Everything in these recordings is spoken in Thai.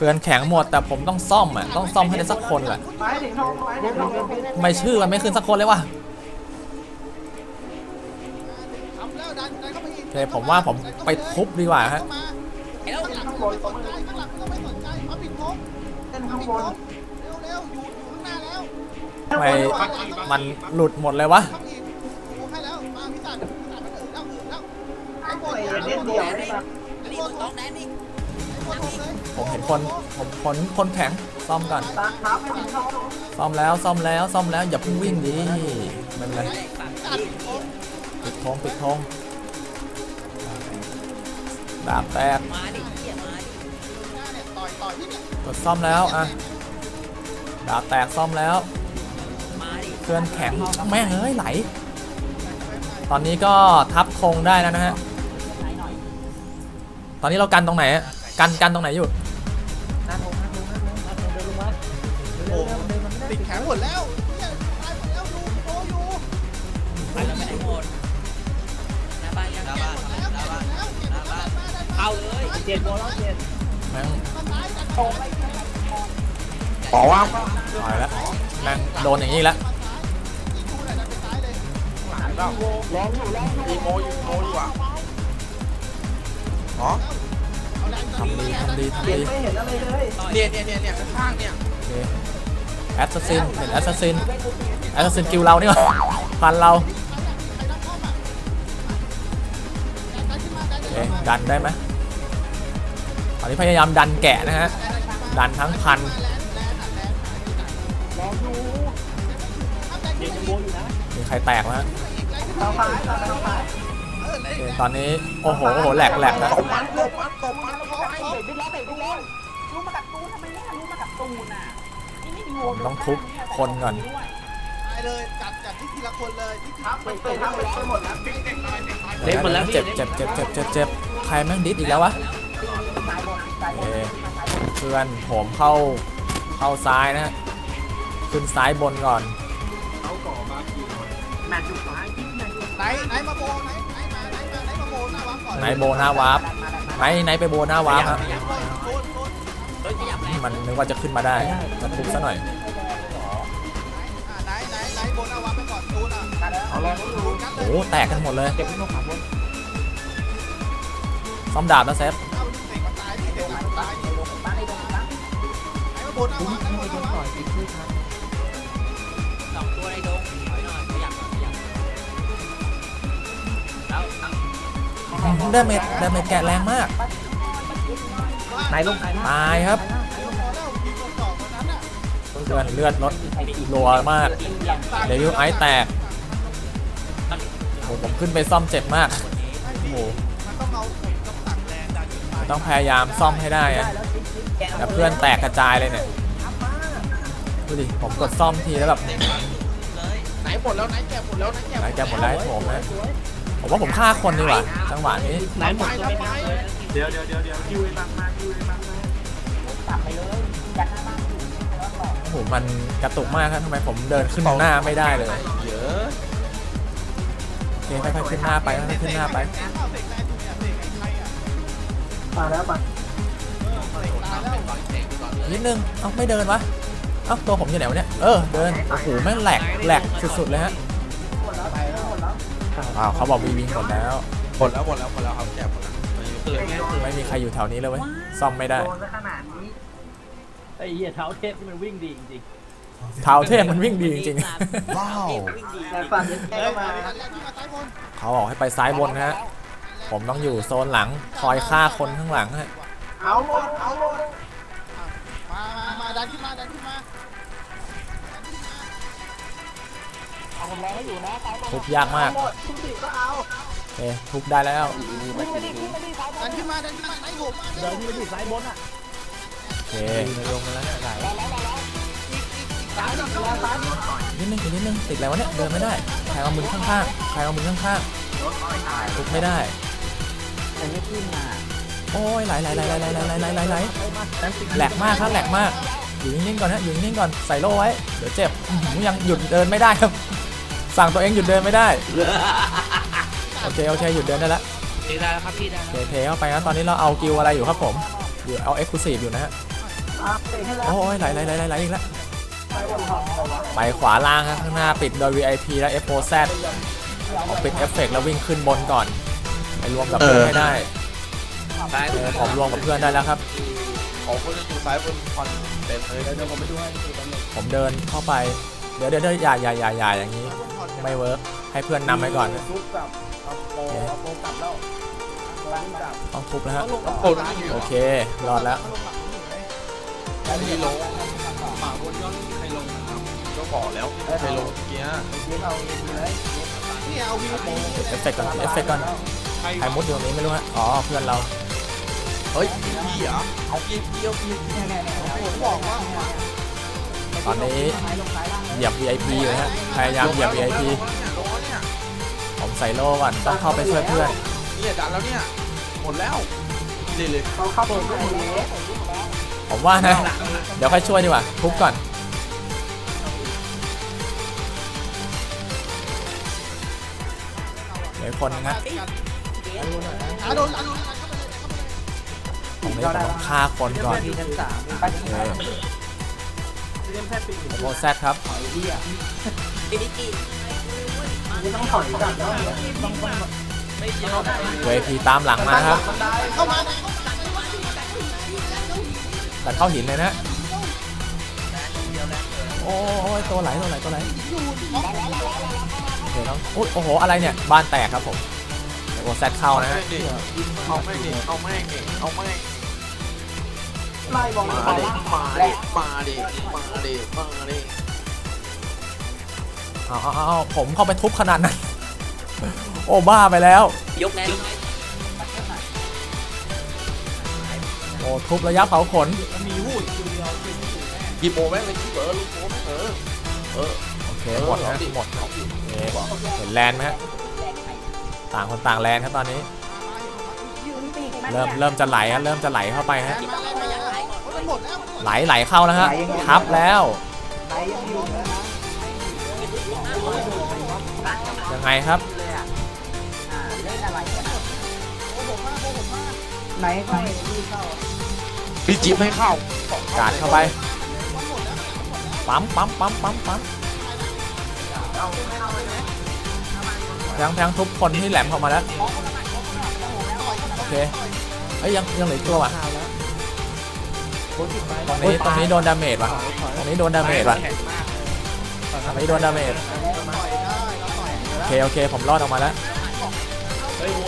เฟือนแข็งหมดแต่ผมต้องซ่อมอะต้องซ่อมให้ได้สักคนแหละไม่ชื่อมันไม่ขึ้นสักคนเลยว่ะโอเคผมว่าผมไปทุบดีกว่าฮะไปมันหลุดหมดเลยวะ ผมเห็นคนผมคนคนแข็งซ่อมก่อนตาครับไม่ถึงทองซ่อมแล้วซ่อมแล้วซ่อมแล้วอย่าเพิ่งวิ่งดิไม่เป็นไรตัดโค้งปิดโค้งปิดโค้งดาบแตกหน้าเนี่ยต่อยต่อยที่เนี่ยกดซ่อมแล้วอะดาบแตกซ่อมแล้วเคลื่อนแข็งแม่งเอ้ยไหล ตอนนี้ก็ทับธงได้แล้วนะฮะตอนนี้เรากันตรงไหนอะกันกันตรงไหนอยู่ ติดแข็งหมดแล้วเนี่ยตายหมดแล้วดูโตอยู่ไปแล้วไม่ได้หมดหน้าบ้านยังหน้าบ้านแล้วหน้าบ้านแล้วหน้าบ้านเข้าเลยเจ็ดโมงแล้วเจ็ดแม่งมันตายกันโตไปบอกว่าถอยแล้วแม่งโดนอย่างนี้แล้วดูหน่อยดันไปซ้ายเลยร้องอยู่ร้องอยู่มีโมอยู่โมอยู่อะอ๋อเอาแรงทำดีทำดีทำเจ็ดดีไม่เห็นอะไรเลยเนี่ยเนี่ยเนี่ยเนี่ยข้างๆเนี่ยโอเค แอสซัสซินเห็นแอสซัสซินแอสซัสซินกิลเรานี่หว่าพันเราใครรับข้อมาดันขึ้นมาดันโอขึ้นเคมาดันได้ไหมตอนนี้พยายามดันแกะนะฮะ ดันทั้งพันร้องอยู่เจ็ดโมงอยู่นะมีใครแตกไหมฮะทางซ้ายทางซ้ายโอเคตอนนี้โอ้โหโอ้โหแหลกแหลกนะตบมันตบมันตบมันเขาไอ้เตะไปแล้วเตะไปแล้วรู้มากับตูนทำไมเนี่ยรู้มากับตูนอะนี่ไม่มีโว ผมต้องทุบคนก่อนตายเลยจัดจัดที่ทีละคนเลยที่ทีครับไปเตะครับไปหมดแล้วเล็กหมดแล้วพี่เจ็บเจ็บเจ็บเจ็บเจ็บเจ็บใครแม่งดิสอีกแล้ววะซ้ายบนซ้ายบโอนเคเพื่อนผมเข้าเข้าซ้ายนะฮะขึ้นซ้ายบนก่อนแมตช์อยู่ซ้ายแมตช์อยู่ไหนไหนมาโบไหนไหนมาไหนมาไหนมาโบหน้าวังก่อนไหนโบหน้าวาร์ปไหนไหนไปโบหน้าวาร์ปฮะโบ มันนึกว่าจะขึ้นมาได้มันทุบซะหน่อยโอ้แตกกันหมดเลยซ้อมดาบแล้วเซฟได้เม็ดได้เม็ดแกะแรงมากตายลงตายครับ เลือดเลือดลดรัวมากเดวิลไอซ์แตกโอ้ผมขึ้นไปซ่อมเจ็บมากโอ้โหมันต้องเอาต้องตักแรงดันขึ้นไปต้องพยายามซ่อมให้ได้อะแต่เพื่อนแตกกระจายเลยเนี่ยดูดิผมกดซ่อมทีแล้วแบบไหนหมดแล้วไหนแกหมดแล้วไหนแกไหนแกหมดแล้วให้ผมนะผมว่าผมฆ่าคนดีกว่าจังหวะนี้ไหนหมดแล้วไหนเดี๋ยวเดี๋ยวเดี๋ยวเดี๋ยวคิวไอ้บางมาคิวไอ้บางมาตัดไปเลยยัดหน้าบ้าน โอ้โหมันกระตุกมากครับทำไมผมเดินขึ้นหน้าไม่ได้เลยเยอะโอเคค่อยๆขึ้นหน้าไปค่อยๆขึ้นหน้าไปเข้าเสกแรงอยู่เนี่ยเสกไอ้ใครอะมาแล้วมาตายแล้วนิดนึงเอ้าไม่เดินวะเอ้าตัวผมอยู่ไหนวะเนี่ยเออเดินโอ้โหแม่งแหลกแหลกสุดๆเลยฮะหมดแล้วหมดแล้วอ้าวเขาบอกวีวิงหมดแล้วหมดแล้วหมดแล้วหมดแล้วครับแกหมดแล้วตื่นไงตื่นไม่มีใครอยู่แถวนี้เลยเว้ยซ่อมไม่ได้โดนซะขนาดนี้ ไอ้เหี้ยเท้าเทพที่มันวิ่งดีจริงเท้าเทพมันวิ่งดีจริงว้าววิ่งดีแต่ฝั่งนี้แค่มาดันแรงที่มาซ้ายบนๆเขาบอกให้ไปซ้ายบนนะฮะผมต้องอยู่โซนหลังคอยฆ่าคนข้างหลังฮะเอาหมดเอาหมดมามามาดันขึ้นมาดันขึ้นมาเอาผมแรงให้อยู่นะซ้ายบนทุบยากมากหมดทุกสิ่งก็เอาโอเคทุบได้แล้วไม่ได้ไม่ได้ซ้ายบดันนขึ้นมาดันขึ้นมาไหนผมมาๆเดินที่ไปที่ซ้ายบนอะโอ เคลงมาแล้วไหลซ้ายบนซ้ายบนนิดนึงอีกนิดนึงติดอะไรวะเนี่ยเดินไม่ได้ใครเอามือข้างๆใครเอามือข้างๆทุบไม่ได้แต่ไม่ขึ้นมาโอ้ยไหลไหลไหลไหลไหลไหลไหลไหลไหลแหลกมากครับแหลกมากอยู่นิ่งๆก่อนฮะอยู่นิ่งๆก่อนใส่โล่ไว้เดี๋ยวเจ็บอื้อหือยังหยุดเดินไม่ได้ครับ สั่งตัวเองหยุดเดินไม่ได้โอเคโอเคหยุดเดินได้แล้วดีได้แล้วครับพี่ได้โอเคเทเข้าไปครับตอนนี้เราเอากิวอะไรอยู่ครับผมอยู่เอาเอ็กซ์คลูซีฟอยู่นะฮะ โอ้ยไหลไหลไหลไหลไหลอีกแล้วไปขวาล่างครับข้างหน้าปิดโดย VIP และ FOZ เอาปิดเอฟเฟกต์แล้ววิ่งขึ้นบนก่อนไปรวมกับเพื่อนให้ได้ซ้ายเออผมรวมกับเพื่อนได้แล้วครับของคนจะอยู่ซ้ายบนคอนเต็มเลยเดี๋ยวผมไปดูให้ผมเดินเข้าไปเดี๋ยวเดี๋ยวเดี๋ยวอย่าอย่าอย่าอย่าอย่างนี้ ไม่เวิร์กให้เพื่อนนำไปก่อนซุปกับเอาโปเอาโปกลับแล้วล้างกลับต้องทุบนะฮะโอ้ยอยู่โอเครอดแล้ว นี่ลงหมาบนยอดใครลงนะครับก็บอกแล้วใครลงเมื่อกี้เกมเอาเองเลยนี่เอาวิวโปเอฟเฟกต์ก่อนเอฟเฟกต์ก่อนใครมุดอยู่ตรงนี้ไม่รู้ฮะอ๋อเพื่อนเราเฮ้ยพี่เหรอเอาพี่พี่เอาพี่ผมบอกว่าตอนนี้เหยียบ VIP อยู่ฮะพยายามเหยียบ VIP ลงแล้วเนี่ยผมใส่โล่ก่อนต้องเข้าไปช่วยเพื่อนเนี่ยดันแล้วเนี่ยหมดแล้วเลยเลยเขาเข้าไปก็หมดแล้ว ผมว่านะ เดี๋ยวค่อยช่วยดีกว่าทุบก่อน เดี๋ยคนนะอนผมไม่ต้องฆ่าคนก่อนโมแซดครับหอยเรียบเวทีตามหลังมาครับเข้ามา แต่เข้าหินเลยนะเดียวแล้วโอ้ยตัวไหลตัวไหลตัวไหลโอเคต้องอุ๊ยโอ้โหอะไรเนี่ยบ้านแตกครับผมโอแซดเข้านะฮะเอาแม่งดิเอาแม่งดิเอาแม่งไล่บอลมาดิมาดิมาดิมาดิมาดิเอาเอาเอาเอาผมเข้าไปทุบขนาดนั้นโอ้บ้าไปแล้ว ยกแน่ อ้ทุบระยะเผาขนกี่โมแม่งเลยกี่เบอร์ลูกโมแม่งเออเออโอเคหมดนะหมดโอเคเห็นแลนด์ไหมฮะต่างคนต่างแลนด์ครับตอนนี้ เริ่มเริ่มจะไหลฮะเริ่มจะไหลเข้าไปฮะมันหมดแล้วไหลไหลเข้าแล้วฮะทับแล้วไหนยังอยู่นะยังไงครับไหนใครที่เข้า พี่จิ๊บให้เข้ากาดเข้าไปปั๊มปั๊มปั๊มปั๊มปั๊มแพงแพงทุบคนที่แหลมเข้ามาแล้วโอเคเอ้ยยังยังเหลือตัวว่ะตรงนี้ตรงนี้โดนดาเมจว่ะตรงนี้โดนดาเมจว่ะตรงนี้โดนดาเมจโอเคโอเคผมรอดออกมาแล้ว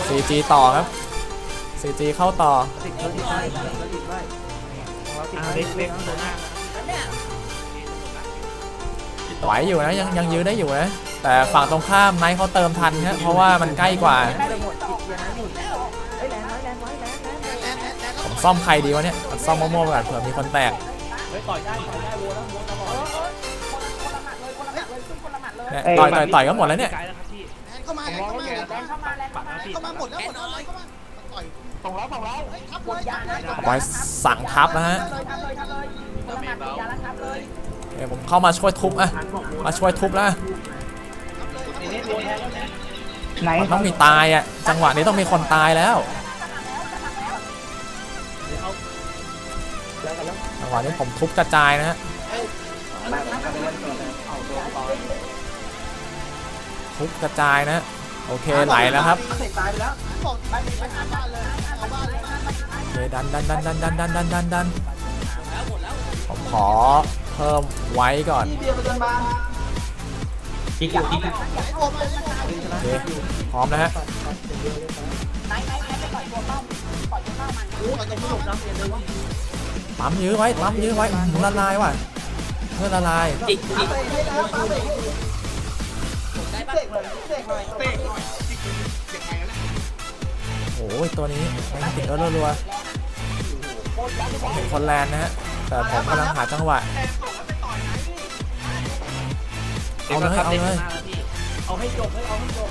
4G ต่อครับ 4G เข้าต่อ ติดติดไว้ติดไว้เล็กเล็กตัวหน้าไหวอยู่นะยังยังยื้อได้อยู่นะแต่ฝั่งตรงข้ามไนท์เขาเติมทันฮะเพราะว่ามันใกล้กว่าผมซ่อมใครดีวะเนี่ยซ่อมโม่ๆก่อนเผื่อมีคนแตกเฮ้ยต่อยได้ต่อยได้โวแล้วโวตลอดเนี่ยต่อยต่อยต่อยก็หมดแล้วเนี่ยแอนเข้ามาแอนเข้ามาแอนเข้ามาแอนเข้ามาหมดแล้วหมดแล้วเข้ามาต่อย ส่งแล้วส่งแล้วทับเลยทับเลยบอยสั่งทับนะฮะเดี๋ยวผมเข้ามาช่วยทุบอะมาช่วยทุบแล้วไหนมันต้องมีตายอะจังหวะนี้ต้องมีคนตายแล้วจังหวะนี้ผมทุบกระจายนะฮะทุบกระจายนะฮะโอเคไหลแล้วครับ ตายไปไปหาบ้านเลยเอาบ้านเลยโอเคดันดันดันดันดันดันดันดันดันผมขอเพิ่มไว้ก่อนพี่เบียร์ประจันบานโอ้มาโอเคพร้อมนะฮะปั๊มยื้อไว้ปั๊มยื้อไว้หละลายว่ะเพื่อละลายจิกจิกได้ปะโอ้ยตัวนี้ แม่งติดแล้วรัวๆผมเป็นคนแลนด์นะฮะ แต่ผมกำลังหาจังหวะ เอาเลยเอาเลยเอาให้จบให้เอาให้จบ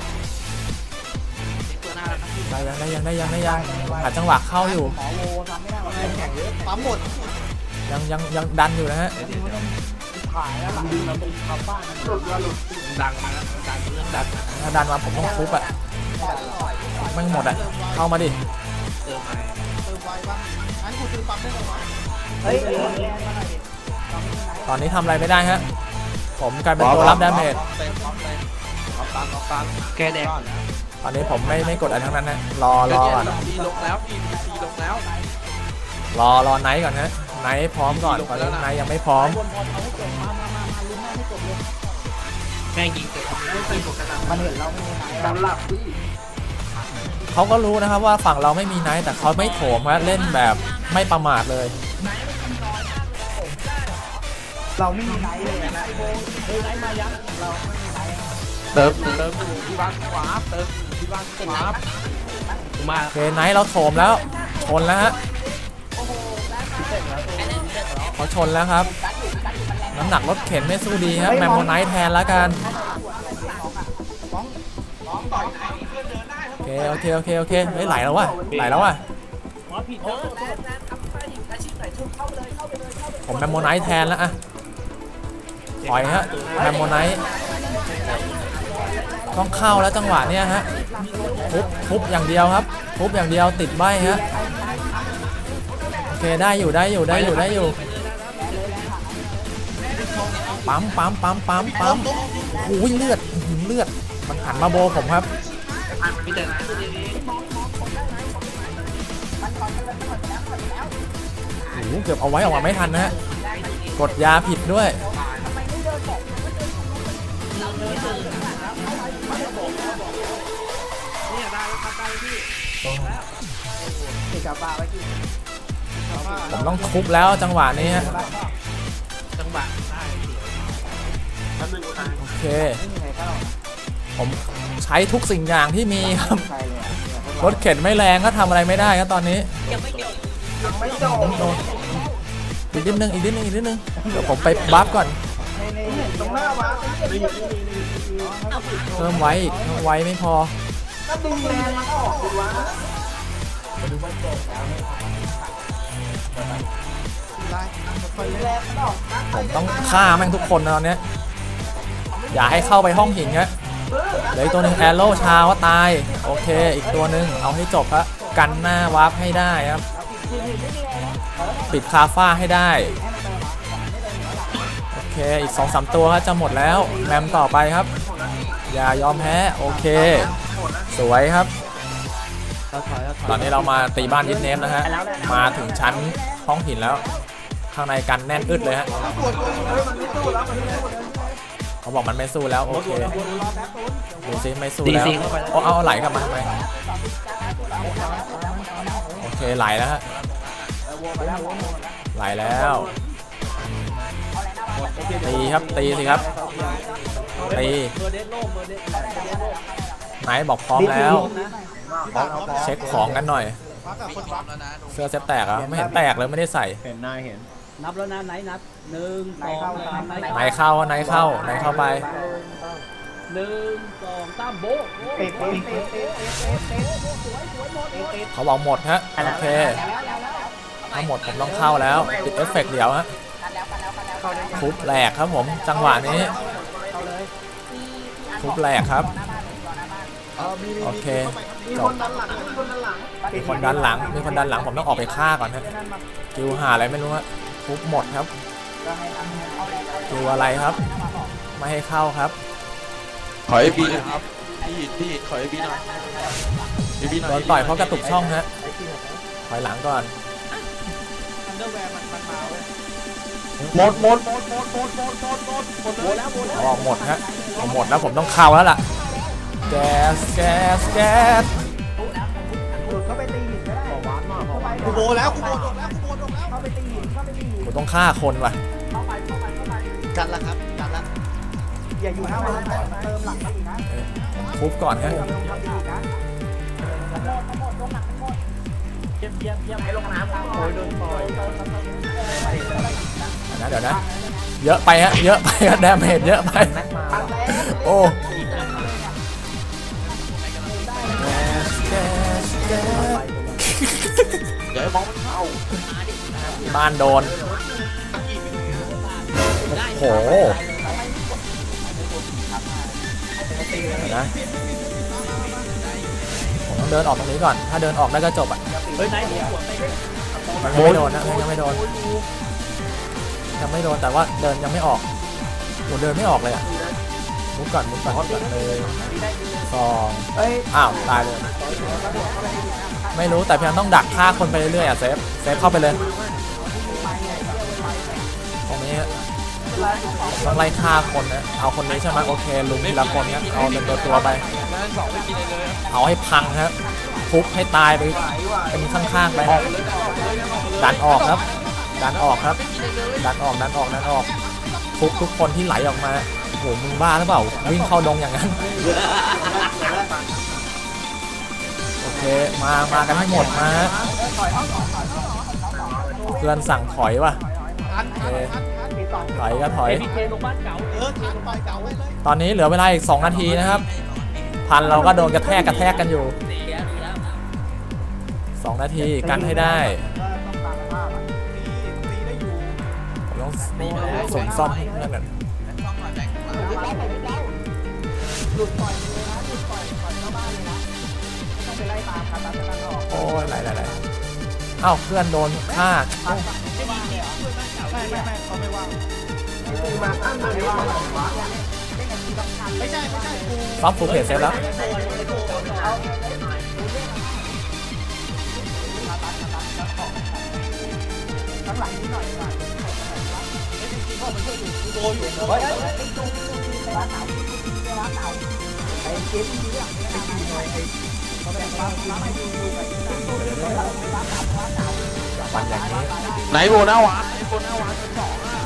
ตัวหน้าแล้วครับพี่ได้ยังได้ยังได้ยังได้ยังหาจังหวะเข้าอยู่หมอโวทำไม่ได้หรอกแข่งเยอะปั๊มหมดยังยังยังดันอยู่นะฮะถ่ายแล้วหลังเราตรงคาบ้านหลุดหลุดดังมาแล้วดังเรื่องดันถ้าดันมาผมต้องทุบอะ ไม่หมดอะเข้ามาดิเติมมาเติมไวบ้างไอ้นกูซื้อปั๊มได้แล้ววะเฮ้ยเออตอนนี้ทำอะไรไม่ได้ฮะผมกลายเป็นตัวรับดาเมจเต็มรับเต็มรับตันรับตันแกแดงตอนนี้ผมไม่ไม่กดอะไรทั้งนั้นนะรอรอก่อนพีลงแล้วพีพีลงแล้วรอรอไนท์ก่อนฮะไนท์พร้อมก่อนตอนนี้ไนท์ยังไม่พร้อมแม่งยิงเกิดมันเห็นเราไม่มีไหนเราหลับพี่ เขาก็รู้นะครับว่าฝั่งเราไม่มีไนท์แต่เขาไม่โถมฮะเล่นแบบไม่ประมาทเลย เราไม่มีไหนเลยนะเฮ้ยไหนมายังเราไม่มีไหนเติมเติมดูที่บ้านขวาเติมที่บ้านขวามาโอเคไนท์เราโถมแล้วชนแล้วฮะเขาชนแล้วครับ น้ำหนักรถเข็นไม่สู้ดีครับแมมโมไนท์แทนแล้วกัน เคโอเคโอเคโอเคเฮ้ยไหลแล้วว่ะไหลแล้วว่ะผมแมมโมไนท์แทนแล้วอะปล่อยฮะแมมโมไนท์ต้องเข้าแล้วจังหวะเนี้ยฮะทุบทุบอย่างเดียวครับทุบอย่างเดียวติดใบฮะโอเคได้อยู่ได้อยู่ได้อยู่ได้อยู่ปั๊มปั๊มปั๊มปั๊มปั๊มโอ้ยเลือดเลือดมันหันมาโบผมครับ พี่เต๋อโอ้โหเกือบเอาไว้ออกมาไม่ทันนะฮะกดยาผิดด้วยติดกับบ้าไว้ที่ผมต้องทุบแล้วจังหวะนี้ฮะจังหวะได้โอเค ผมใช้ทุกสิ่งอย่างที่มีครับใครเลยอะรถเข็นไม่แรงก็ทำอะไรไม่ได้ครับตอนนี้ไม่จบอีกนิดนึงอีกนิดนึงอีกนิดนึงเดี๋ยวผมไปบัฟก่อนในในตรงหน้าวะเพิ่มไว้อีกไว้ไม่พอก็ดึงแรงมันออกดีวะไล่ค่อยดึงเล่นแรงมันออกนะผมต้องฆ่าแม่งทุกคนนะตอนเนี้ยอย่าให้เข้าไปห้องหินครับ เหลืออีกตัวหนึ่งแอโร่ชาว่าตาย โอเค อีกตัวหนึ่งเอาให้จบครับกันหน้าวาร์ปให้ได้ครับ ปิดคาฟ้าให้ได้ โอเค อีก2อสตัวครับจะหมดแล้ว แมมต่อไปครับ อย่ายอมแพ้ โอเค สวยครับ ตอนนี้เรามาตีบ้านยิดเนฟนะฮะ มาถึงชั้นห้องหินแล้ว ข้างในกันแน่นอึดเลยฮะ เขาบอกมันไม่สู้แล้วโอเคดูซิไม่สู้แล้วโอ้เอาเอาไหลกลับมาทำไมโอเคไหลแล้วฮะไหลแล้วตีครับตีสิครับตีไหนบอกพร้อมแล้วเช็คของกันหน่อยพักกับคนพักแล้วนะเสื้อเซตแตกเหรอะไม่เห็นแตกเลยไม่ได้ใส่เห็นนายเห็น นับแล้วนะไหนนับหนึ่งสองสามไหนเข้าไหนเข้าไหนเข้าไปหนึ่งสองสามโบ๊ะโบ๊ะเตะเตะเตะเตะเตะเตะเขาบอกหมดฮะโอเคถ้าหมดผมต้องเข้าแล้วปิดเอฟเฟกต์เดี๋ยวฮะทุบแหลกครับผมจังหวะนี้ทุบแหลกครับโอเคจบมีคนดันหลังมีคนดันหลังผมต้องออกไปฆ่าก่อนฮะกิวหาอะไรไม่รู้ฮะ ทุบหมดครับกิวอะไรครับ ไม่ให้เข้าครับ ขอไอบีนะครับพี่พี่ขอไอบีหน่อยไอบีหน่อยโดนต่อยเพราะกระตุกช่องฮะถอยหลังก่อนหมดหมดหมดหมดหมดหมดหมดหมดหมดหมดแล้วหมดเอาออกหมดฮะเอาหมดแล้วผมต้องเข้าแล้วล่ะแก๊สแก๊สแก๊ส กขอวานกูโบแล้วกูโบลงแล้วกูโบลงแล้วเข้าไปตีหินเข้าไปตีหินผมต้องฆ่าคนว่ะกันละครับกันละอย่าอยู่หน้าวันเติมหลังมาอีกนะทุบก่อนฮะเติมหลังมาอีกนะเยี่ยมเยี่ยมเยี่ยมให้ลงน้ำโอ้ยโดนปล่อยเดี๋ยวนะเดี๋ยวนะ เยอะไปฮะ เยอะไปฮะดาเมจเยอะไป โอ้ แก๊สแก๊สแก๊สอย่าให้มองมันเข้าบ้านโดน โอ้โหเดี๋ยวนะผมต้องเดินออกตรงนี้ก่อน ถ้าเดินออกได้ก็จบอะเฮ้ยไหนเดี๋ยวหัวไปมันยังไม่โดนนะยังไม่โดนยังไม่โดนแต่ว่าเดินยังไม่ออกโหเดินไม่ออกเลยอะมุดก่อนมุดก่อนมุดก่อนเลยสองเอ้ยอ้าวตายเลย ไม่รู้แต่เพียงต้องดักฆ่าคนไปเรื่อยๆอะเซฟเซฟเข้าไปเลยตรงนี้ต้องไล่ฆ่าคนนะเอาคนนี้ใช่ไหมโอเคลุมทีละคนครับเอาเป็นตัวตัวไปเอาให้พังครับทุบให้ตายไปเป็นข้างๆไปดันออกครับดันออกครับดันออกดันออกดันออกทุบทุกคนที่ไหลออกมาโอ้โหมึงบ้าหรือเปล่าวิ่งเข้าดงอย่างนั้น เคมามากันให้หมดมาเพื่อนสั่งถอยว่ะถอยก็ถอย ตอนนี้เหลือเวลาอีก 2 นาทีนะครับ พันเราก็โดนกระแทกกระแทกกันอยู่ 2 นาทีกันให้ได้ต้องส่งซ่อมให้เพื่นกันหลุดปล่อยเลยนะ ไปไล่ตามครับตามตามออกโอ้ยไหลไหลไหลเอ้าเพื่อนโดนฆ่าไม่ไม่เขาไม่ว่างมาอ้ำไม่ว่างไม่ใช่ไม่ใช่กูซ่อมฟูลเพจเซฟแล้วข้งหลังนิดหน่อยก่อนโดนอยู่เฮ้ยเฮ้ยเฮ้ยไปดูไปร้าเต่าไปร้านเต่าไอ้เกมที่เรื่องไปกินหน่อยไอ้เขาเป็นร้านร้านไอ้ ปั่นอย่างนี้ไหนโบน้าวานไหนโบน้าวานเป็นสองอะ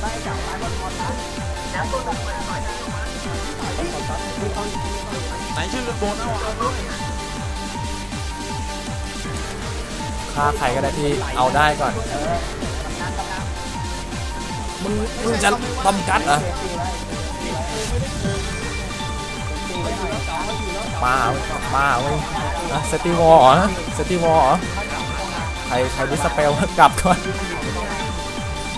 ได้เก่าร้านบอลบอลนะน้ำตัวต่อยหน่อยไหนชื่อโบน้าวานด้วยฆ่าใครก็ได้ที่เอาได้ก่อนมึงมึงจะต้มกัดเหรอ ป้าป้าเว้ยนะเซติวอลเหรอเซติวอลเหรอใครใครดิสเปลกลับก่อน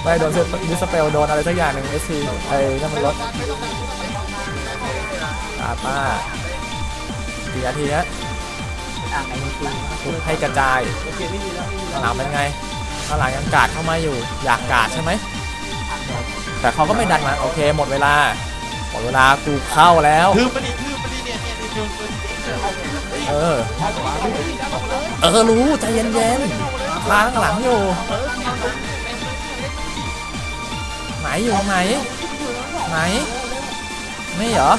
ไม่โดนดิสเปลโดนอะไรสักอย่างหนึ่งเอสซีไอ้นั่นมันลดตาป้ากี่นาทีฮะอ่นี่คือทุบให้กระจายข้างหลังเป็นไงข้างหลังยังกาดเข้ามาอยู่ อยากกาดใช่ไหม แต่เขาก็ไม่ดันมา โอเค หมดเวลา หมดเวลากูเข้าแล้วคือมันดีคือมันดีเนี่ยเนี่ย เออ เออ รู้ ใจเย็นๆพาข้างหลังอยู่ไหนอยู่ไหนไหนไม่เหรอ